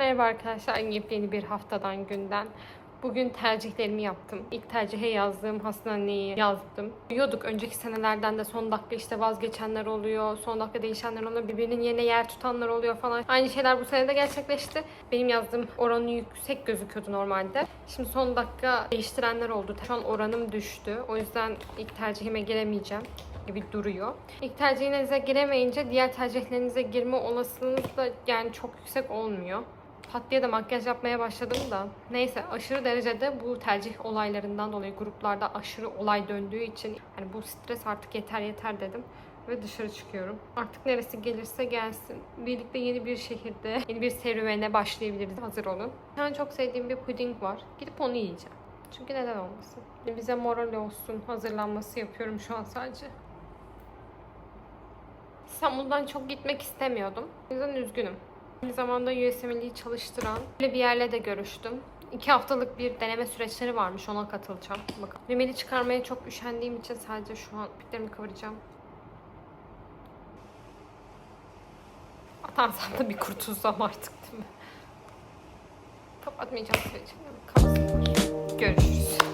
Merhaba arkadaşlar, yepyeni bir haftadan günden. Bugün tercihlerimi yaptım. İlk tercihe yazdığım hastaneyi yazdım. Diyorduk önceki senelerden de son dakika işte vazgeçenler oluyor, son dakika değişenler oluyor, birbirinin yerine yer tutanlar oluyor falan. Aynı şeyler bu sene de gerçekleşti. Benim yazdığım oranı yüksek gözüküyordu normalde. Şimdi son dakika değiştirenler oldu. Şu an oranım düştü. O yüzden ilk tercihime giremeyeceğim gibi duruyor. İlk tercihinize giremeyince diğer tercihlerinize girme olasılığınız da yani çok yüksek olmuyor. Pat diye de makyaj yapmaya başladım da. Neyse aşırı derecede bu tercih olaylarından dolayı gruplarda aşırı olay döndüğü için hani bu stres artık yeter yeter dedim ve dışarı çıkıyorum. Artık neresi gelirse gelsin. Birlikte yeni bir şehirde yeni bir serüvene başlayabiliriz. Hazır olun. Tane çok sevdiğim bir puding var. Gidip onu yiyeceğim. Çünkü neden olmasın? Bize moral olsun hazırlanması yapıyorum şu an sadece. İstanbul'dan çok gitmek istemiyordum. O yüzden üzgünüm. Aynı zamanda USMLE'yi çalıştıran böyle bir yerle de görüştüm. İki haftalık bir deneme süreçleri varmış. Ona katılacağım. Bakın. Rimeli çıkarmaya çok üşendiğim için sadece şu an iplerimi kıvıracağım. Atansam da bir kurtulsam artık değil mi? Kapatmayacağım süreci. Kalsınlar. Görüşürüz.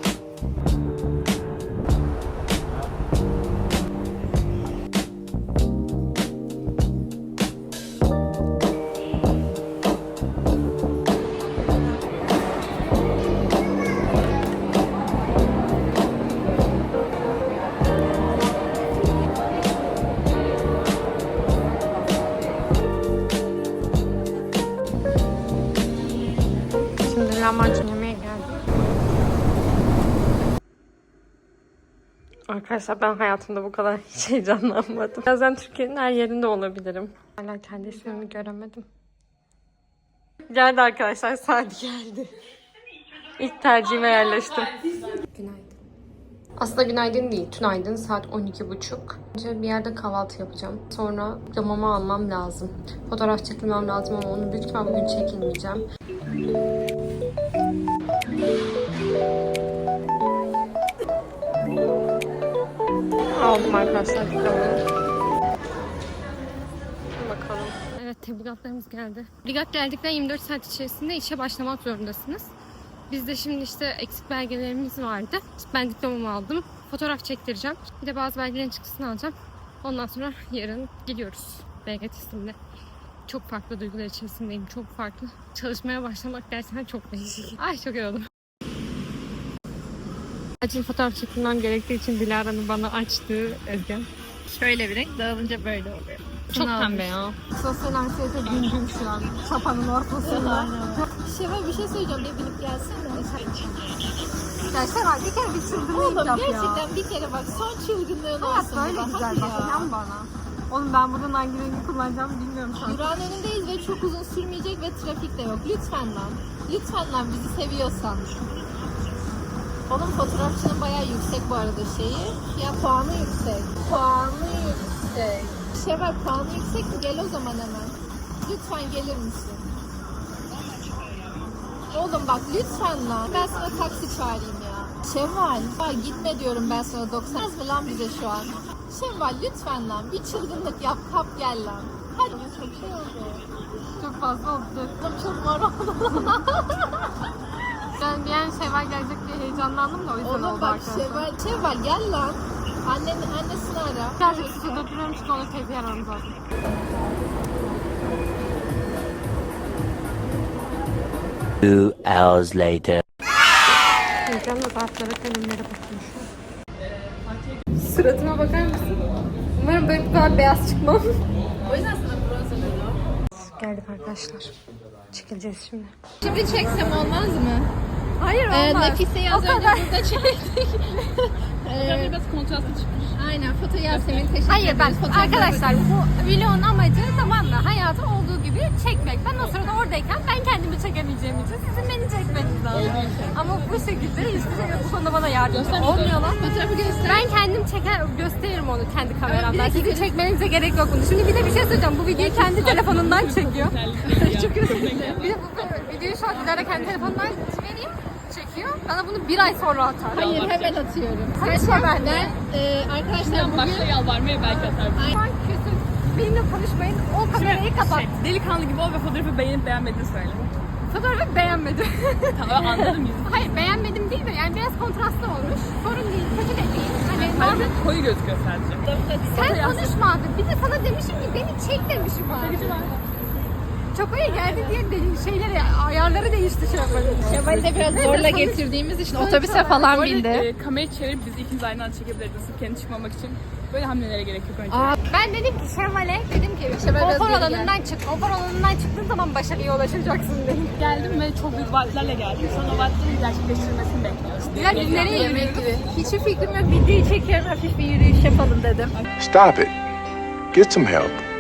Lahmacun yemeye geldim. Arkadaşlar ben hayatımda bu kadar hiç heyecanlanmadım. Bazen Türkiye'nin her yerinde olabilirim. Hala kendi ismimi göremedim. Geldi arkadaşlar saat geldi. İlk tercihime yerleştim. Günaydın. Aslında günaydın değil, tünaydın. Saat 12.30. Önce bir yerde kahvaltı yapacağım. Sonra diplomamı almam lazım. Fotoğraf çekilmem lazım ama onu büyük ihtimal bugün çekilmeyeceğim. Aldım arkadaşlar. Bakalım. Evet tebligatlarımız geldi. Tebligat geldikten 24 saat içerisinde işe başlamak zorundasınız. Biz de şimdi işte eksik belgelerimiz vardı. Ben diplomamı aldım. Fotoğraf çektireceğim. Bir de bazı belgelerin çıktısını alacağım. Ondan sonra yarın gidiyoruz belge teslimine. Çok farklı duygular içerisindeyim. Çok farklı. Çalışmaya başlamak gerçekten çok değişik. Ay çok yoruldum. Acil fotoğraf çekilmem gerektiği için Dilara'nın bana açtığı Özgen. Şöyle bir renk dağılınca böyle oluyor. Çok pembe ya. Sosyal anksiyete güncüm şu an. Çapanın ortasında. Şevval bir şey söyleyeceğim diye bilip gelsene. Ya bir kere bir çılgınlığı Oğlum yap ya. gerçekten bir kere bak son çılgınlığını Hayat olsun. böyle bak güzel bak ya. inan bana. Oğlum ben buradan hangi rengi kullanacağımı bilmiyorum şu an. Durağın önündeyiz ve çok uzun sürmeyecek ve trafik de yok. Lütfen lan. Lütfen lan bizi seviyorsan. Oğlum fotoğrafçının bayağı yüksek bu arada şeyi. Ya puanı yüksek. Puanı yüksek. Şevval puanı yüksek mi? Gel o zaman hemen. Lütfen gelir misin? Oğlum bak lütfen lan. Ben sana taksi çağırayım ya. Şevval bak gitme diyorum ben sana 90 mı lan bize şu an? Şevval lütfen lan bir çılgınlık yap kap gel lan. Hadi çok şey oldu. Çok fazla oldu. Çok mor oldu. Ben bir an Şevval gelecek diye heyecanlandım da o yüzden Oğlum oldu bak arkadaşlar. Şevval, Şevval gel lan. Annen, annesini ara. Birazcık suda duruyorum çünkü onu teyze aramız lazım. Two hours later. Heyecanla zarflara kalemlere an. Suratıma bakar mısın? Umarım böyle bu kadar beyaz çıkmam. O yüzden sana dedim. Geldik arkadaşlar. Çekileceğiz şimdi. Şimdi çeksem olmaz mı? Hayır Ee, Nafise'yi az önce burada çektik. ee, biraz kontrastlı çıkmış. aynen foto Yasemin teşekkür Hayır ben. Fotoğraf arkadaşlar bu vlogun amacı tamam mı hayatı olduğu gibi çekmek. Ben o sırada oradayken ben kendimi çekemeyeceğim için sizin. Ama bu şekilde hiçbir şey yok. Bu konuda bana yardımcı olmuyorlar. Fotoğrafı göster. Ben kendim çeker gösteririm onu kendi kameramdan. Sizin çekmenize gerek yok bunu. Şimdi bir de bir şey söyleyeceğim. Bu videoyu kendi telefonundan çekiyor. Çok dilerim. Bir de bu videoyu şu an Dilara kendi telefonundan vereyim çekiyor. Bana bunu bir ay sonra atar. Hayır hemen atıyorum. Kaç ben de. E, arkadaşlar bugün başta yalvarmaya belki atar. An küsüm. benimle konuşmayın. O kamerayı kapat. Şey, delikanlı gibi ol ve fotoğrafı beğenip beğenmediğini söyle. Fotoğrafı beğenmedim. Tamam anladım yüzünü. Hayır beğenmedim değil de yani biraz kontrastlı olmuş. Sorun değil, kötü de değil. Hani Bazen koyu gözüküyor sadece. sen konuşma abi. Bir de sana demişim ki beni çek demişim abi. Çok iyi geldi diye de şeyleri, ayarları değişti şey yapalım. Kemal'i de biraz zorla getirdiğimiz için otobüse falan bindi. e, kamerayı çevirip biz ikimiz aynı anda çekebiliriz. Sırf kendi çıkmamak için. Böyle hamlelere gerek yok önce. Ben dedim ki Şevval'e, dedim ki Şevval konfor alanından çık. Konfor alanından çıktığın zaman başarıya ulaşacaksın dedim. Geldim ve çok büyük vaatlerle geldim. Sonra o vaatlerin gerçekleştirilmesini bekliyoruz. Güzel biz nereye gibi. Hiçbir fikrim yok. Videoyu çekiyorum. Hafif bir yürüyüş yapalım dedim. Stop it. Get some help.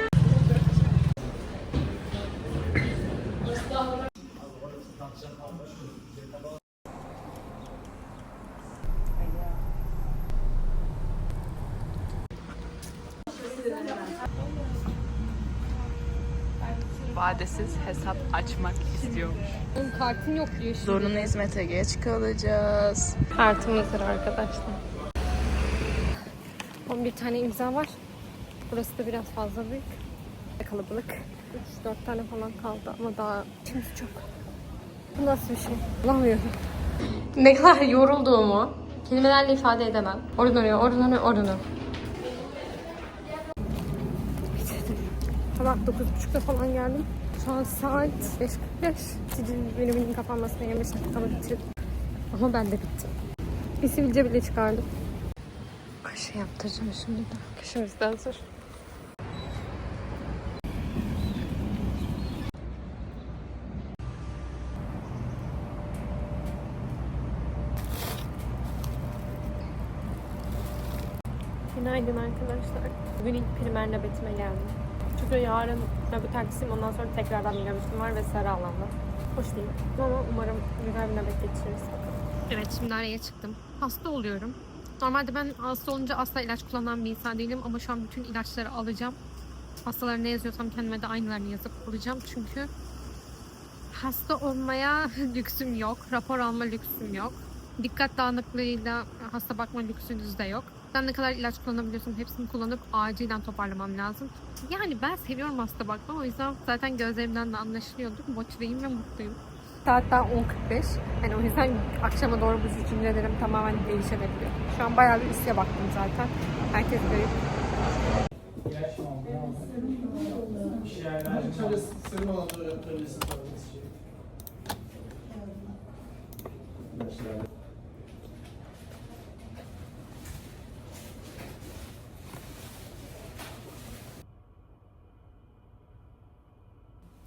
Vadesiz hesap açmak istiyormuş. Benim kartım yok diyor şimdi. Zorunlu hizmete geç kalacağız. Kartımızdır arkadaşlar. 11 tane imza var. Burası da biraz fazla büyük. Kalabalık. 3-4 tane falan kaldı ama daha kimse çok. Bu nasıl bir şey? Bulamıyorum. Ne kadar yorulduğumu kelimelerle ifade edemem. Oradan oraya, oradan oraya, oradan oraya. Sabah 9.30'da falan geldim. Şu an saat 5.45. Sicil bölümünün kapanmasına 25 dakikamı bitirdim. Ama ben de bittim. Bir sivilce bile çıkardım. Kaşı yaptıracağım şimdi de. Kaşımız da hazır. Günaydın arkadaşlar. Bugün ilk primer nöbetime geldim. Çünkü yarın nöbet ertesiyim. Ondan sonra tekrardan nöbetim var ve sarı alanda. Hoş değil. Ama umarım güzel bir nöbet geçiririz. Evet şimdi araya çıktım. Hasta oluyorum. Normalde ben hasta olunca asla ilaç kullanan bir insan değilim ama şu an bütün ilaçları alacağım. Hastalara ne yazıyorsam kendime de aynılarını yazıp alacağım çünkü hasta olmaya lüksüm yok. Rapor alma lüksüm yok. Dikkat dağınıklığıyla hasta bakma lüksünüz de yok. Ben ne kadar ilaç kullanabiliyorsam hepsini kullanıp acilen toparlamam lazım. Yani ben seviyorum hasta bakma o yüzden zaten gözlerimden de anlaşılıyordur. Motiveyim ve mutluyum. Saat daha 10.45. Yani o yüzden akşama doğru bu düşüncelerim tamamen değişebiliyor. Şu an bayağı bir üstüye baktım zaten. Herkes görüp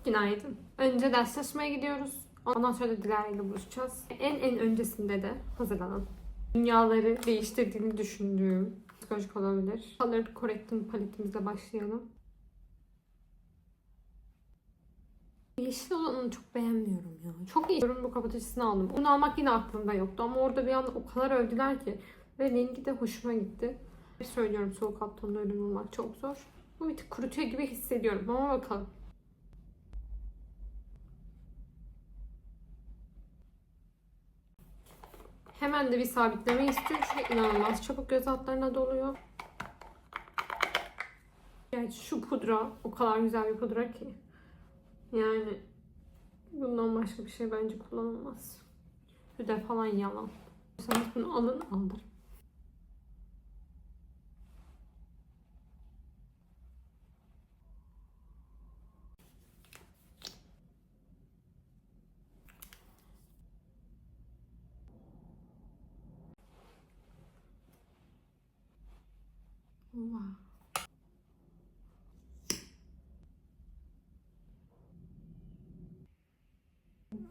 Günaydın. Önce ders çalışmaya gidiyoruz. Ondan sonra da Dilara ile buluşacağız. En en öncesinde de hazırlanın. Dünyaları değiştirdiğini düşündüğüm psikolojik olabilir. Color Correcting paletimizle başlayalım. Yeşil olanını çok beğenmiyorum ya. Çok iyi. Bu kapatıcısını aldım. Bunu almak yine aklımda yoktu ama orada bir anda o kadar övdüler ki. Ve rengi de hoşuma gitti. Söylüyorum soğuk alt tonda ürün bulmak çok zor. Bu bir tık kurutuyor gibi hissediyorum ama bakalım. Hemen de bir sabitleme istiyor çünkü inanılmaz çabuk göz altlarına doluyor. Yani şu pudra o kadar güzel bir pudra ki. Yani bundan başka bir şey bence kullanılmaz. Bir de falan yalan. Sen bunu alın aldır. Wow.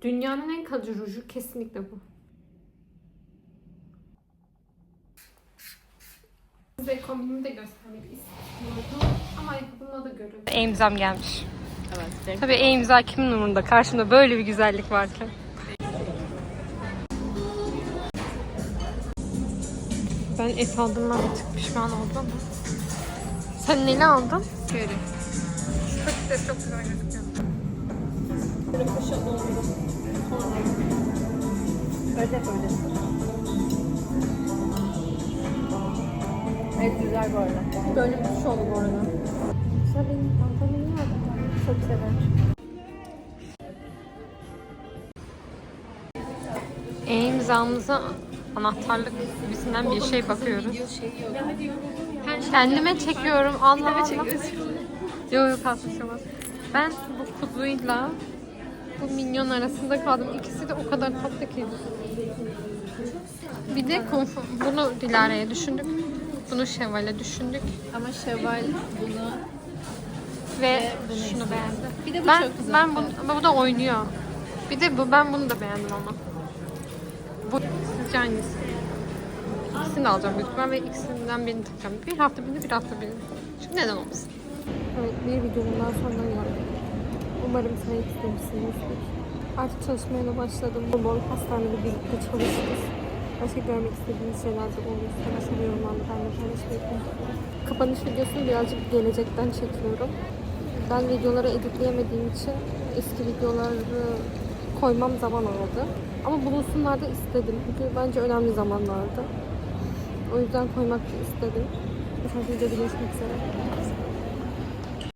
Dünyanın en kalıcı ruju kesinlikle bu. Size kombinimi de göstermek istiyordum ama ayakkabımla da görün. E-imzam gelmiş. Evet. Tabii e-imza kimin umurunda? Karşımda böyle bir güzellik varken. Ben et aldığımdan bir tık pişman oldum ama. Sen neli aldın? Köri. Şu patates çok güzel gözüküyor. Öyle böyle. Evet güzel bu arada. Böyle bir şey oldu bu arada. Hamza benim pantolonu aldı. Çok sever. E-imzamıza anahtarlık gibisinden bir şey bakıyoruz. Kendime çekiyorum. Allah Allah. Yok yok kalkışamaz. Ben bu kuzuyla bu minyon arasında kaldım. İkisi de o kadar tatlı ki. Bir de konfor, bunu Dilara'ya düşündük. Bunu Şevval'e düşündük. Ama Şevval bunu Ve şunu beğendi. Bir de bu ben, çok güzel. Ben bunu, bu da oynuyor. Bir de bu, ben bunu da beğendim ama. Bu sizce hangisi? İkisini de alacağım büyük ve ikisinden birini takacağım. Bir hafta birini, bir hafta birini. Çünkü neden olmasın? Evet, bir videomdan sonra geldim. Umarım sen istemişsinizdir. Artık çalışmaya da başladım. Bol bol hastanede birlikte çalışırız. Başka görmek istediğiniz şeyler de olursa mesela yorumlarda benimle paylaşmayı unutmayın. Kapanış videosunu birazcık gelecekten çekiyorum. Ben videoları editleyemediğim için eski videoları koymam zaman aldı. Ama bulunsunlar da istedim. Çünkü bence önemli zamanlardı. O yüzden koymak istedim. Bu şekilde görüşmek üzere.